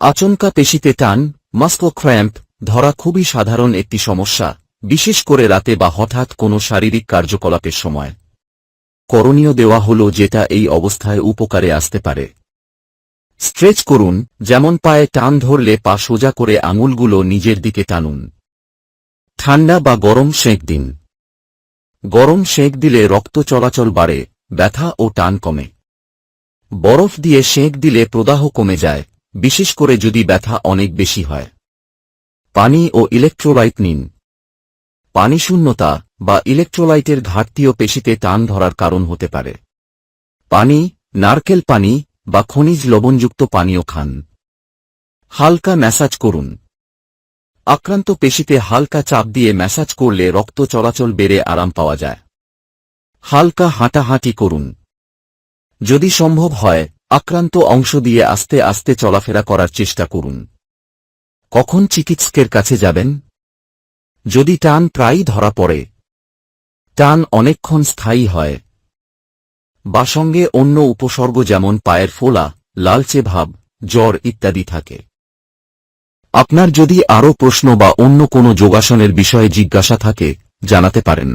আচমকা পেশিতে টান, Moscow cramp ধরা খুবই সাধারণ একটি সমস্যা, বিশেষ করে রাতে বা হঠাৎ কোনো শারীরিক কার্যকলাপের সময়। করণীয় দেওয়া হল যেটা এই অবস্থায় উপকারে আসতে পারে। স্ট্রেচ করুন, যেমন পায়ে টান ধরলে পা সোজা করে আঙুলগুলো নিজের দিকে টানুন। ঠান্ডা বা গরম সেঁক দিন। গরম সেঁক দিলে রক্ত চলাচল বাড়ে, ব্যথা ও টান কমে। বরফ দিয়ে সেঁক দিলে প্রদাহ কমে যায় বিশেষ করে যদি ব্যথা অনেক বেশি হয়। পানি ও ইলেকট্রোলাইট নিন। পানি শূন্যতা বা ইলেকট্রোলাইটের ঘাটতিও পেশিতে টান ধরার কারণ হতে পারে। পানি, নারকেল পানি বা খনিজ লবণযুক্ত পানীয় খান। হালকা ম্যাসাজ করুন। আক্রান্ত পেশিতে হালকা চাপ দিয়ে ম্যাসাজ করলে রক্ত চলাচল বেড়ে আরাম পাওয়া যায়। হালকা হাঁটাহাঁটি করুন। যদি সম্ভব হয় আক্রান্ত অংশ দিয়ে আস্তে আস্তে চলাফেরা করার চেষ্টা করুন। কখন চিকিৎসকের কাছে যাবেন? যদি টান প্রায়ই ধরা পড়ে, টান অনেকক্ষণ স্থায়ী হয়। বা সঙ্গে অন্য উপসর্গ যেমন পায়ের ফোলা, লালচে ভাব, জ্বর ইত্যাদি থাকে। আপনার যদি আরও প্রশ্ন বা অন্য কোনো যোগাসনের বিষয়ে জিজ্ঞাসা থাকে, জানাতে পারেন।